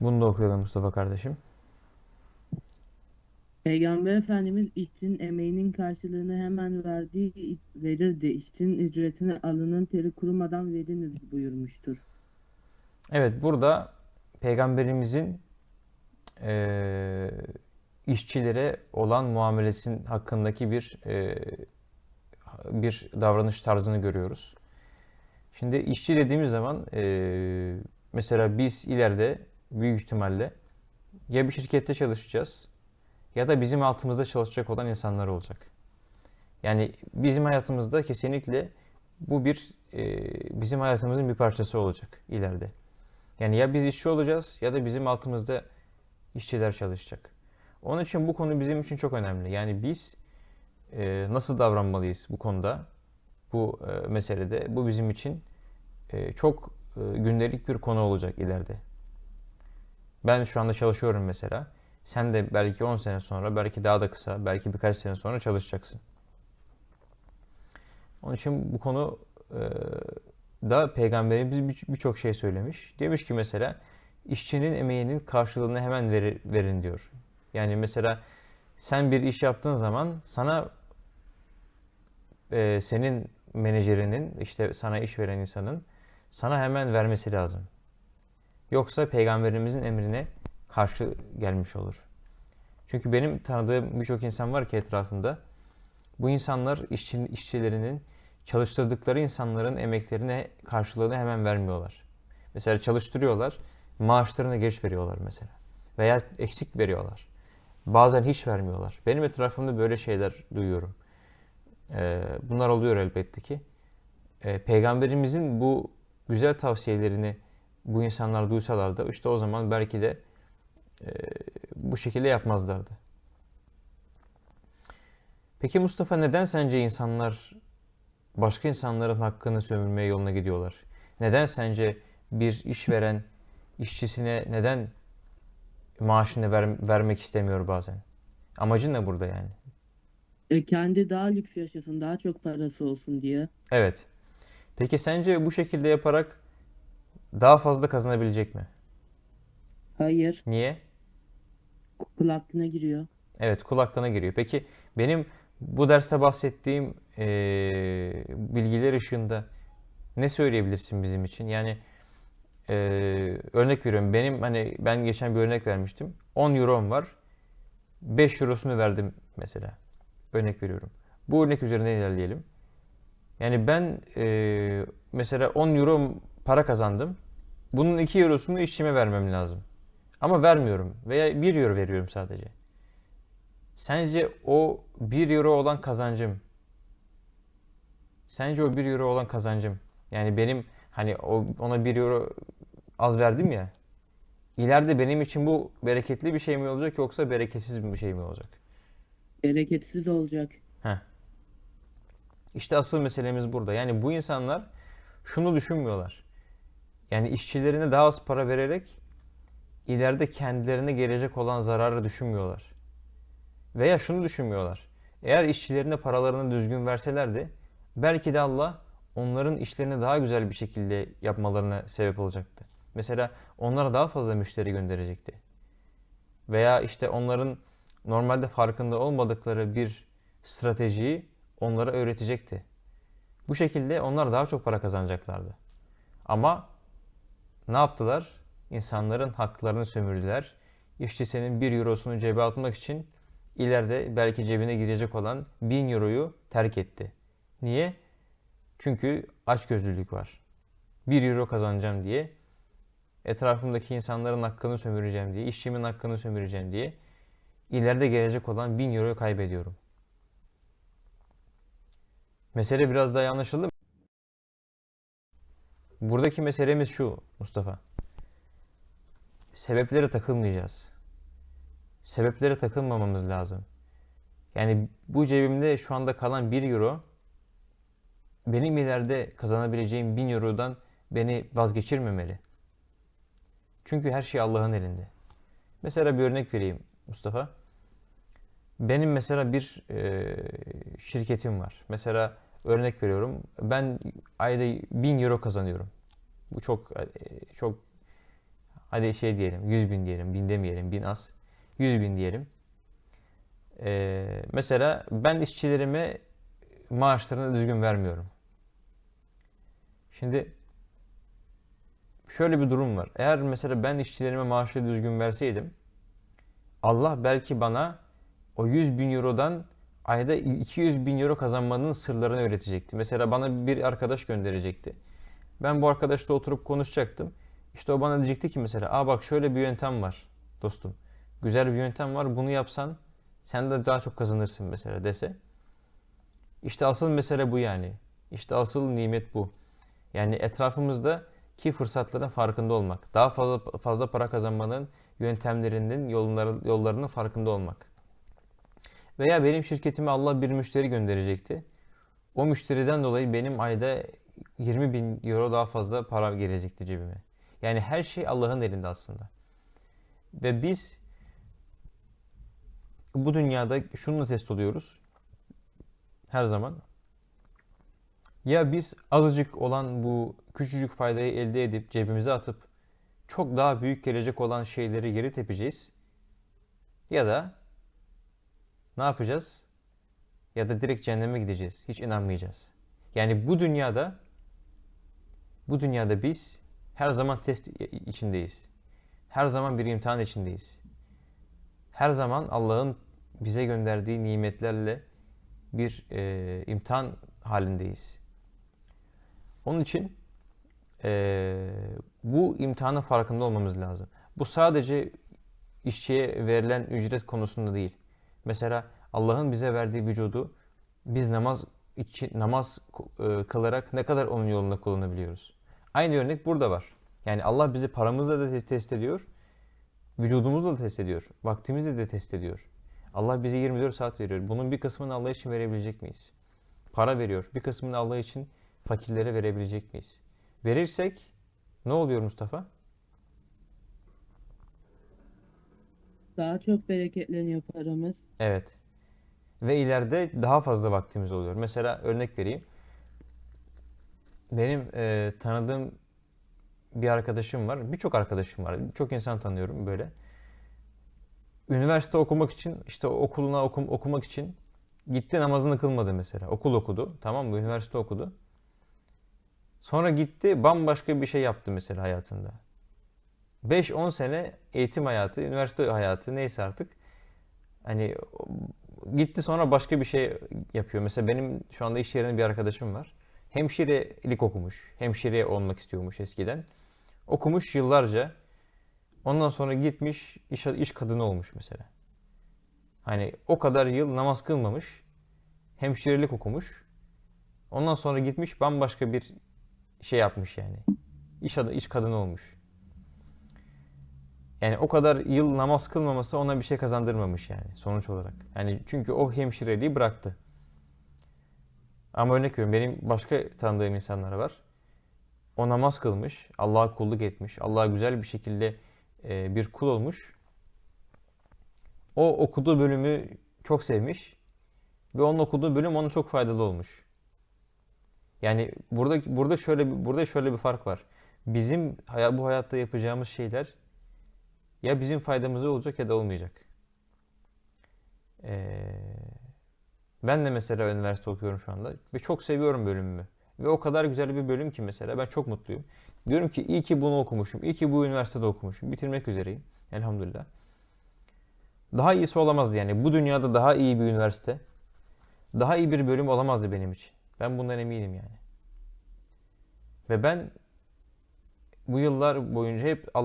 Bunu da okuyalım Mustafa kardeşim. Peygamber Efendimiz işçinin emeğinin karşılığını hemen verdiği verirdi. İşçinin ücretini alının teri kurumadan veriniz buyurmuştur. Evet burada peygamberimizin eee, işçilere olan muamelesinin hakkındaki bir eee, bir davranış tarzını görüyoruz. Şimdi işçi dediğimiz zaman eee, mesela biz ileride büyük ihtimalle ya bir şirkette çalışacağız ya da bizim altımızda çalışacak olan insanlar olacak. Yani bizim hayatımızda kesinlikle bu bir eee, bizim hayatımızın bir parçası olacak ileride. Yani ya biz işçi olacağız ya da bizim altımızda işçiler çalışacak. Onun için bu konu bizim için çok önemli. Yani biz e, nasıl davranmalıyız bu konuda, bu e, meselede? Bu bizim için e, çok e, gündelik bir konu olacak ileride. Ben şu anda çalışıyorum mesela. Sen de belki 10 sene sonra, belki daha da kısa, belki birkaç sene sonra çalışacaksın. Onun için bu konu e, da Peygamberimiz bir- birçok şey söylemiş. Demiş ki mesela işçinin emeğinin karşılığını hemen verin diyor. Yani mesela sen bir iş yaptığın zaman sana e, senin menajerinin işte sana iş veren insanın sana hemen vermesi lazım. Yoksa peygamberimizin emrine karşı gelmiş olur. Çünkü benim tanıdığım birçok insan var ki etrafımda. Bu insanlar işçi, işçilerinin çalıştırdıkları insanların emeklerine karşılığını hemen vermiyorlar. Mesela çalıştırıyorlar, maaşlarını geç veriyorlar mesela. Veya eksik veriyorlar. Bazen hiç vermiyorlar. Benim etrafımda böyle şeyler duyuyorum. Ee, bunlar oluyor elbette ki. Ee, Peygamberimizin bu güzel tavsiyelerini bu insanlar duysalardı işte o zaman belki de e, bu şekilde yapmazlardı. Peki Mustafa neden sence insanlar başka insanların hakkını sömürmeye yoluna gidiyorlar? Neden sence bir işveren işçisine neden maaşını ver- vermek istemiyor bazen? Amacın ne burada yani? E, kendi daha lüks yaşasın, daha çok parası olsun diye. Evet. Peki sence bu şekilde yaparak daha fazla kazanabilecek mi? Hayır, Niye? kul hakkına giriyor. Evet, kul hakkına giriyor. Peki benim bu derste bahsettiğim eee, bilgiler ışığında ne söyleyebilirsin bizim için? Yani eee, örnek veriyorum. Benim hani ben geçen bir örnek vermiştim. 10 eurom var. 5 eurosunu verdim mesela. Örnek veriyorum. Bu örnek üzerinden ilerleyelim. Yani ben eee, mesela 10 euro para kazandım. Bunun 2 eurosunu işçime vermem lazım. Ama vermiyorum. Veya 1 euro veriyorum sadece. Sence o 1 euro olan kazancım, sence o 1 euro olan kazancım, yani benim hani o, ona 1 euro az verdim ya, ileride benim için bu bereketli bir şey mi olacak yoksa bereketsiz bir şey mi olacak? Bereketsiz olacak. Heh. İşte asıl meselemiz burada. Yani bu insanlar şunu düşünmüyorlar. Yani işçilerine daha az para vererek ileride kendilerine gelecek olan zararı düşünmüyorlar. Veya şunu düşünmüyorlar. Eğer işçilerine paralarını düzgün verselerdi belki de Allah onların işlerini daha güzel bir şekilde yapmalarına sebep olacaktı. Mesela onlara daha fazla müşteri gönderecekti. Veya işte onların normalde farkında olmadıkları bir stratejiyi onlara öğretecekti. Bu şekilde onlar daha çok para kazanacaklardı. Ama ne yaptılar? İnsanların haklarını sömürdüler. İşçisinin 1 eurosunu cebe atmak için ileride belki cebine girecek olan 1000 euroyu terk etti. Niye? Çünkü açgözlülük var. 1 euro kazanacağım diye, etrafımdaki insanların hakkını sömüreceğim diye, işçimin hakkını sömüreceğim diye ileride gelecek olan 1000 euroyu kaybediyorum. Mesele biraz daha anlaşıldı mı? Buradaki meselemiz şu Mustafa. Sebeplere takılmayacağız. Sebeplere takılmamamız lazım. Yani bu cebimde şu anda kalan 1 euro benim ileride kazanabileceğim 1000 eurodan beni vazgeçirmemeli. Çünkü her şey Allah'ın elinde. Mesela bir örnek vereyim Mustafa. Benim mesela bir e, şirketim var. Mesela örnek veriyorum. Ben ayda 1000 euro kazanıyorum. Bu çok çok Hadi şey diyelim 100 bin diyelim. Bin demeyelim. Bin az. 100 bin diyelim. Ee, mesela ben işçilerime maaşlarını düzgün vermiyorum. Şimdi şöyle bir durum var. Eğer mesela ben işçilerime maaşları düzgün verseydim Allah belki bana o 100 bin eurodan ayda 200 bin euro kazanmanın sırlarını öğretecekti. Mesela bana bir arkadaş gönderecekti. Ben bu arkadaşla oturup konuşacaktım. İşte o bana diyecekti ki mesela, aa bak şöyle bir yöntem var dostum. Güzel bir yöntem var. Bunu yapsan sen de daha çok kazanırsın mesela dese. İşte asıl mesele bu yani. İşte asıl nimet bu. Yani etrafımızda ki fırsatların farkında olmak. Daha fazla fazla para kazanmanın yöntemlerinin, yolları, yollarının farkında olmak. Veya benim şirketime Allah bir müşteri gönderecekti. O müşteriden dolayı benim ayda 20 bin euro daha fazla para gelecekti cebime. Yani her şey Allah'ın elinde aslında. Ve biz bu dünyada şununla test oluyoruz. Her zaman. Ya biz azıcık olan bu küçücük faydayı elde edip cebimize atıp çok daha büyük gelecek olan şeyleri geri tepeceğiz. Ya da ne yapacağız? Ya da direkt cehenneme gideceğiz. Hiç inanmayacağız. Yani bu dünyada bu dünyada biz her zaman test içindeyiz. Her zaman bir imtihan içindeyiz. Her zaman Allah'ın bize gönderdiği nimetlerle bir e, imtihan halindeyiz. Onun için e, bu imtihanın farkında olmamız lazım. Bu sadece işçiye verilen ücret konusunda değil. Mesela Allah'ın bize verdiği vücudu biz namaz için namaz e, kılarak ne kadar onun yolunda kullanabiliyoruz. Aynı örnek burada var. Yani Allah bizi paramızla da test ediyor, vücudumuzla da test ediyor, vaktimizle de test ediyor. Allah bize 24 saat veriyor. Bunun bir kısmını Allah için verebilecek miyiz? Para veriyor. Bir kısmını Allah için fakirlere verebilecek miyiz? Verirsek ne oluyor Mustafa? Daha çok bereketleniyor paramız. Evet. Ve ileride daha fazla vaktimiz oluyor. Mesela örnek vereyim. Benim e, tanıdığım bir arkadaşım var. Birçok arkadaşım var. Birçok insan tanıyorum böyle. Üniversite okumak için işte okuluna okum, okumak için gitti namazını kılmadı mesela. Okul okudu. Tamam mı? Üniversite okudu. Sonra gitti bambaşka bir şey yaptı mesela hayatında. 5-10 sene eğitim hayatı, üniversite hayatı neyse artık. Hani gitti sonra başka bir şey yapıyor. Mesela benim şu anda iş yerinde bir arkadaşım var. Hemşirelik okumuş. Hemşire olmak istiyormuş eskiden. Okumuş yıllarca. Ondan sonra gitmiş iş, iş kadını olmuş mesela. Hani o kadar yıl namaz kılmamış. Hemşirelik okumuş. Ondan sonra gitmiş bambaşka bir şey yapmış yani. İş iş kadını olmuş. Yani o kadar yıl namaz kılmaması ona bir şey kazandırmamış yani sonuç olarak. Yani çünkü o hemşireliği bıraktı. Ama örnek veriyorum benim başka tanıdığım insanlar var. O namaz kılmış, Allah'a kulluk etmiş, Allah'a güzel bir şekilde e, bir kul olmuş. O okuduğu bölümü çok sevmiş ve onun okuduğu bölüm ona çok faydalı olmuş. Yani burada burada şöyle burada şöyle bir fark var. Bizim bu hayatta yapacağımız şeyler ya bizim faydamıza olacak ya da olmayacak. Ee, ben de mesela üniversite okuyorum şu anda ve çok seviyorum bölümümü. Ve o kadar güzel bir bölüm ki mesela ben çok mutluyum. Diyorum ki iyi ki bunu okumuşum, iyi ki bu üniversitede okumuşum. Bitirmek üzereyim elhamdülillah. Daha iyisi olamazdı yani. Bu dünyada daha iyi bir üniversite, daha iyi bir bölüm olamazdı benim için. Ben bundan eminim yani. Ve ben bu yıllar boyunca hep Allah